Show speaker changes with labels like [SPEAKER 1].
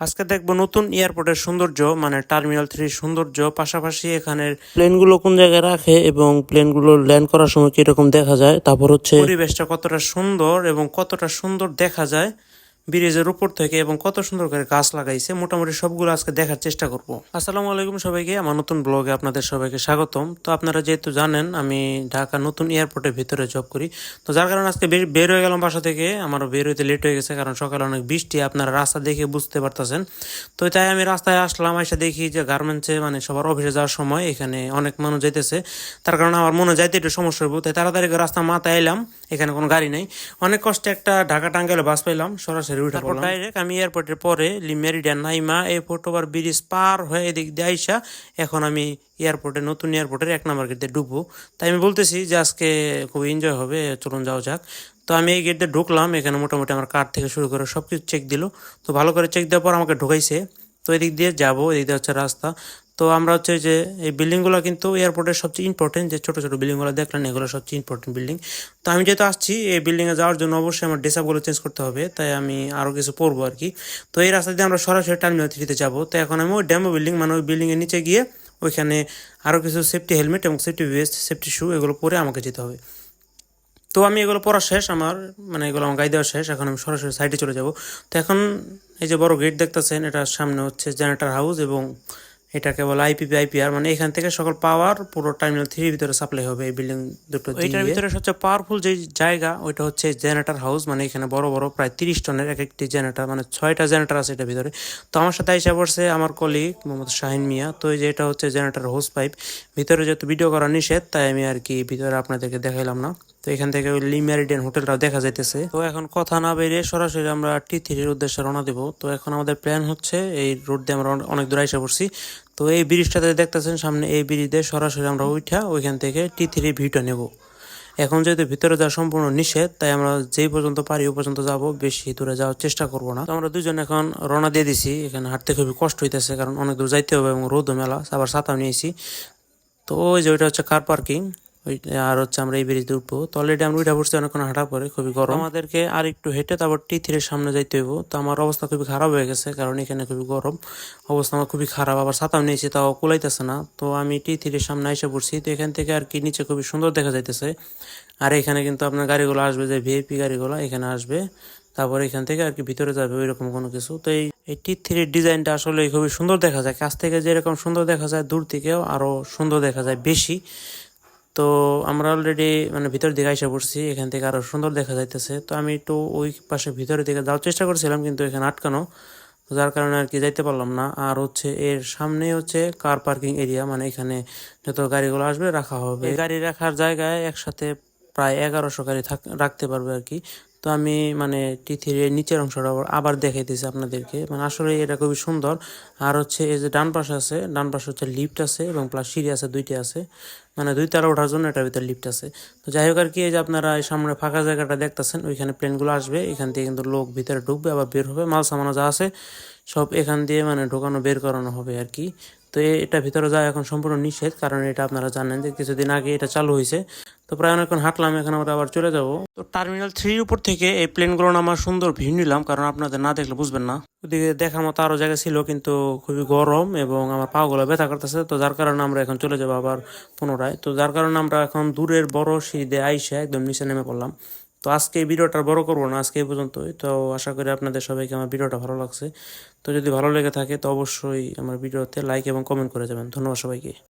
[SPEAKER 1] আজকে দেখব নতুন এয়ারপোর্টের সৌন্দর্য মানে টার্মিনাল থ্রি সৌন্দর্য পাশাপাশি এখানের প্লেনগুলো কোন জায়গায় রাখে এবং প্লেনগুলো ল্যান্ড করার সময় কীরকম দেখা যায়? তারপর হচ্ছে পরিবেশটা কতটা সুন্দর এবং কতটা সুন্দর দেখা যায়। ব্রিজের উপর থেকে এবং কত সুন্দর করে গাছ লাগাইছে, মোটামুটি সবগুলো আজকে দেখার চেষ্টা করব। আসসালামু আলাইকুম সবাইকে, আমার নতুন ব্লগে আপনাদের সবাইকে স্বাগতম। তো আপনারা যেহেতু জানেন, আমি ঢাকা নতুন এয়ারপোর্টের ভিতরে জব করি। তো যার কারণে আজকে বের- হয়ে গেলাম বাসা থেকে, আমারও বের হইতে লেট হয়ে গেছে, কারণ সকালে অনেক বৃষ্টি, আপনারা রাস্তা দেখে বুঝতে পারতেছেন। তো তাই আমি রাস্তায় আসলাম, এসে দেখি যে গার্মেন্টসে মানে সবার অফিসে যাওয়ার সময় এখানে অনেক মানুষ যাইতেছে। তার কারণে আমার মনে যাইতে একটু সমস্যা হইব, তাই তাড়াতাড়ি রাস্তা মাথায় এলাম, এখানে কোনো গাড়ি নেই। অনেক কষ্টে একটা ঢাকা টাঙ্গাইলে বাস পাইলাম, সরাসরি উঠে তারপর ডাইরেক্ট আমি এয়ারপোর্টের পরে মেরিডিয়ান নাইমা এয়ারপোর্ট ওভার ব্রিজ পার হয়ে এদিক দিয়ে আইসা এখন আমি এয়ারপোর্টে নতুন এয়ারপোর্টের এক নম্বর গেটে ঢুকবো। তাই আমি বলতেছি যে আজকে খুব এনজয় হবে চলুন যাওয়া যাক। তো আমি এই গেটে ঢুকলাম এখানে মোটামুটি আমার কার্ড থেকে শুরু করে সব কিছু চেক দিল। তো ভালো করে চেক দেওয়ার পর আমাকে ঢুকাইছে। তো এদিক দিয়ে যাব এদিক দিয়ে হচ্ছে রাস্তা। তো আমরা হচ্ছে যে এই বিল্ডিংগুলো কিন্তু এয়ারপোর্টের সবচেয়ে ইম্পর্টেন্ট যে ছোটো ছোটো বিল্ডিংগুলো দেখলেন, এগুলো সবচেয়ে ইম্পর্টেন্ট বিল্ডিং তো আমি যেহেতু আসছি, এই বিল্ডিংয়ে যাওয়ার জন্য অবশ্যই আমার ড্রেসআপগুলো চেঞ্জ করতে হবে, তাই আমি আরও কিছু পরবো আর কি। তো এই রাস্তা দিয়ে আমরা সরাসরি টার্মিনাল থ্রিতে যাব। তো এখন আমি ওই ড্যামো বিল্ডিং মানে ওই বিল্ডিংয়ের নিচে গিয়ে ওইখানে আরও কিছু সেফটি হেলমেট এবং সেফটি ভেস্ট সেফটি শু এগুলো পরে আমাকে যেতে হবে। তো আমি এগুলো পড়া শেষ, আমার মানে এগুলো আমার গাই দেওয়া শেষ, এখন আমি সরাসরি সাইডে চলে যাব। তো এখন এই যে বড় গেট দেখতেছেন, এটার সামনে হচ্ছে জেনারেটার হাউস এবং এটাকে বলে আইপিপি আইপিআর মানে এখান থেকে সকল পাওয়ার পুরো টার্মিনাল থ্রির ভিতরে সাপ্লাই হবে এই বিল্ডিং দুটো এটার ভিতরে সবচেয়ে পাওয়ারফুল যে জায়গা, ওইটা হচ্ছে জেনারেটর হাউস মানে এখানে বড় বড় প্রায় তিরিশ টনের এক একটি জেনারেটর মানে ছয়টা জেনারেটর আছে এটার ভিতরে। তো আমার সাথে এসে পড়ছে আমার কলিগ মোহাম্মদ শাহিন মিয়া। তো যে এটা হচ্ছে জেনারেটর হাউস পাইপ ভিতরে যেহেতু ভিডিও করা নিষেধ, তাই আমি আর কি ভিতরে আপনাদেরকে দেখাইলাম না। তো এখান থেকে ওই লিমেরিডিয়ান হোটেলটাও দেখা যাইতেছে। তো এখন কথা না বেরিয়ে সরাসরি আমরা টি থ্রির উদ্দেশ্যে রওনা দেবো। তো এখন আমাদের প্ল্যান হচ্ছে এই রোড দিয়ে আমরা অনেক দূর এসে পড়ছি। তো এই ব্রিজটাতে দেখতেছেন সামনে এই ব্রিজ দিয়ে সরাসরি আমরা উঠা ওইখান থেকে টি থ্রি ভিউটা নেব। এখন যেহেতু ভিতরে যাওয়া সম্পূর্ণ নিষেধ, তাই আমরা যেই পর্যন্ত পারি ওই পর্যন্ত যাব, বেশি দূরে যাওয়ার চেষ্টা করব না। আমরা দুজন এখন রওনা দিয়ে দিছি। এখানে হাঁটতে খুবই কষ্ট হইতেছে, কারণ অনেক দূর যাইতে হবে এবং রোদও মেলা, আবার ছাতাও নিয়েছি। তো ওই যে ওইটা হচ্ছে কার পার্কিং? আর হচ্ছে আমরা এই ব্রিজ উঠবো তো অলরেডি আমরা উঠে পড়ছি, অনেকক্ষণ হাঁটা পরে, খুবই গরম। আমাদেরকে আর একটু হেঁটে তারপর টি থ্রির সামনে যাইতে হইব। তো আমার অবস্থা খুবই খারাপ হয়ে গেছে, কারণ এখানে খুবই গরম। অবস্থা আমার খুবই খারাপ, আবার ছাতাও নিয়েছি, তাও কুলাইতেছে না। তো আমি টি থ্রির সামনে এসে পড়ছি। তো এখান থেকে আর কি নিচে খুবই সুন্দর দেখা যাইতেছে। আর এখানে কিন্তু আপনার গাড়িগুলো আসবে, যে ভিআইপি গাড়িগুলো, এখানে আসবে। তারপর এখান থেকে আর কি ভিতরে যাবে, ওইরকম কোনো কিছু। তো এই এই টি থ্রির ডিজাইনটা আসলে খুবই সুন্দর দেখা যায়। কাছ থেকে যেরকম সুন্দর দেখা যায়, দূর থেকেও আরও সুন্দর দেখা যায় বেশি। তো আমরা অলরেডি মানে ভিতর দিকে আইসা পড়ছি, এখান থেকে আরও সুন্দর দেখা যাইতেছে। তো আমি একটু ওই পাশে ভিতরের দিকে যাওয়ার চেষ্টা করছিলাম, কিন্তু এখানে আটকানো, যার কারণে আর কি যাইতে পারলাম না। আর হচ্ছে এর সামনে হচ্ছে কার পার্কিং এরিয়া মানে এখানে যত গাড়িগুলো আসবে রাখা হবে। গাড়ি রাখার জায়গায় একসাথে প্রায় এগারোশো গাড়ি থাক, রাখতে পারবে আর কি। তো আমি মানে টি থ্রির নিচের অংশটা আবার- আবার দেখাইতেছি আপনাদেরকে। মানে আসলে এটা খুবই সুন্দর। আর হচ্ছে এই যে ডান পাশে আছে, ডান পাশে হচ্ছে লিফট আছে এবং প্লাস সিঁড়ি আছে, দুইটি আছে। মানে দুই তারা ওঠার জন্য এটার ভিতরে লিফট আছে। তো যাই হোক আর কি, এই যে আপনারা এই সামনে ফাঁকা জায়গাটা দেখতেছেন, ওইখানে প্লেনগুলো আসবে। এখান থেকে কিন্তু লোক ভিতরে ঢুকবে, আবার বের হবে মাল সামানো যা আছে, সব এখান দিয়ে মানে ঢোকানো, বের করানো হবে আর কি। তো এটা ভিতরে যাওয়া এখন সম্পূর্ণ নিষেধ, কারণ এটা আপনারা জানেন যে কিছুদিন আগে এটা চালু হয়েছে। তো প্রায় অনেকক্ষণ হাঁটলাম, এখন আমরা আবার চলে যাব। তো টার্মিনাল থ্রির উপর থেকে এই প্লেনগুলো আমার সুন্দর ভিউ নিলাম, কারণ আপনাদের না দেখলে বুঝবেন না। ওদিকে দেখার মতো আরও জায়গা ছিল, কিন্তু খুবই গরম এবং আমার পাগুলো ব্যথা করতেছে, তো যার কারণে আমরা এখন চলে যাব আবার পুনরায়। তো যার কারণে আমরা এখন দূরের বড় সিঁড়ি দিয়ে আইসে একদম নিচে নেমে পড়লাম। তো আজকে এই ভিডিওটা বড় করব না, আজকে এই পর্যন্তই। তো আশা করি আপনাদের সবাইকে আমার ভিডিওটা ভালো লাগছে। তো যদি ভালো লেগে থাকে, তো অবশ্যই আমার ভিডিওতে লাইক এবং কমেন্ট করে যাবেন। ধন্যবাদ সবাইকে।